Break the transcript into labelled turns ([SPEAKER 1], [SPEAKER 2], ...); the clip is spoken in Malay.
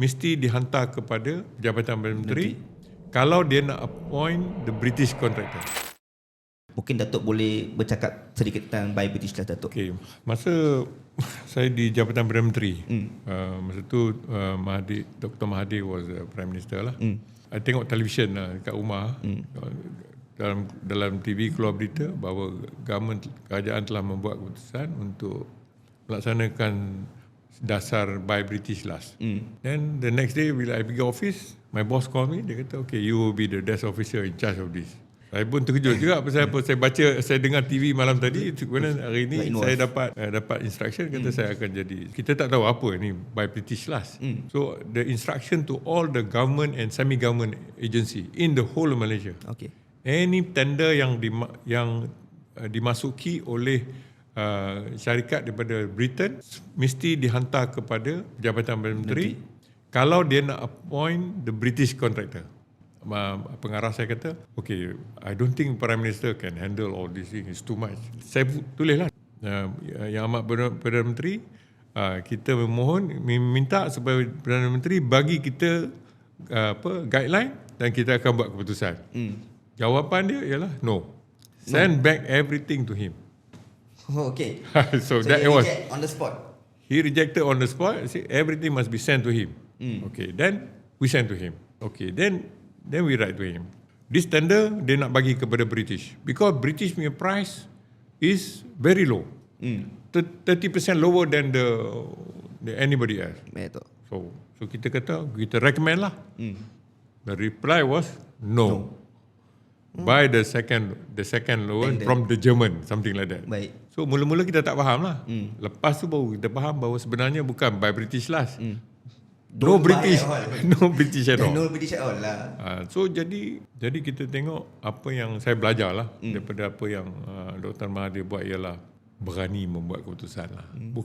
[SPEAKER 1] mesti dihantar kepada Jabatan Perdana Menteri kalau dia nak appoint the British contractor.
[SPEAKER 2] Mungkin Datuk boleh bercakap sedikit tentang Buy British lah Datuk.
[SPEAKER 1] Okay, masa saya di Jabatan Perdana Menteri, mm. uh, masa tu uh, Mahathir, Dr. Mahathir was uh, Prime Minister lah. Mm. I tengok televisyen lah kat rumah. Mm. Dalam dalam TV keluar berita bahawa government kerajaan telah membuat keputusan untuk melaksanakan dasar by British last. Mm. Then the next day bila I pergi office, my boss call me, dia kata, okay, you will be the desk officer in charge of this. Saya pun terkejut juga pasal apa saya baca saya dengar TV malam tadi kemudian hari ini
[SPEAKER 2] Like
[SPEAKER 1] saya dapat uh, dapat instruction kata saya akan jadi kita tak tahu apa ni by British last. So the instruction to all the government and semi government agency in the whole of Malaysia.
[SPEAKER 2] Okey.
[SPEAKER 1] Any tender yang di, yang uh, dimasuki oleh uh, syarikat daripada Britain mesti dihantar kepada Jabatan Perdana Menteri kalau dia nak appoint the British contractor. Ma- Pengarah saya kata, okay, I don't think Prime Minister can handle all this thing. It's too much. Saya tulislah uh, yang amat Perdana, Menteri, uh, kita memohon, minta supaya Perdana Menteri bagi kita uh, apa guideline dan kita akan buat keputusan. Hmm. Jawapan dia ialah no. Send back everything to him.
[SPEAKER 2] Oh, okay.
[SPEAKER 1] so,
[SPEAKER 2] So,
[SPEAKER 1] that
[SPEAKER 2] you
[SPEAKER 1] was
[SPEAKER 2] reject on the spot.
[SPEAKER 1] he rejected on the spot. Say everything must be sent to him. Okay, then we send to him. Okay, then then we write to him. This tender dia nak bagi kepada British because British punya price is very low. Thirty percent lower than the, the anybody else.
[SPEAKER 2] Betul.
[SPEAKER 1] So so kita kata kita recommend lah. The reply was no. By the second the second lower
[SPEAKER 2] Tender.
[SPEAKER 1] from the German something like that.
[SPEAKER 2] Baik.
[SPEAKER 1] So mula-mula kita tak faham lah. Hmm. Lepas tu baru kita faham bahawa sebenarnya bukan by British last. Hmm. No
[SPEAKER 2] Don't buy
[SPEAKER 1] British, no British at all.
[SPEAKER 2] No British at all lah.
[SPEAKER 1] Uh, so jadi jadi kita tengok apa yang saya belajar lah hmm. daripada apa yang uh, Dr. Mahathir buat ialah berani membuat keputusan lah. Hmm.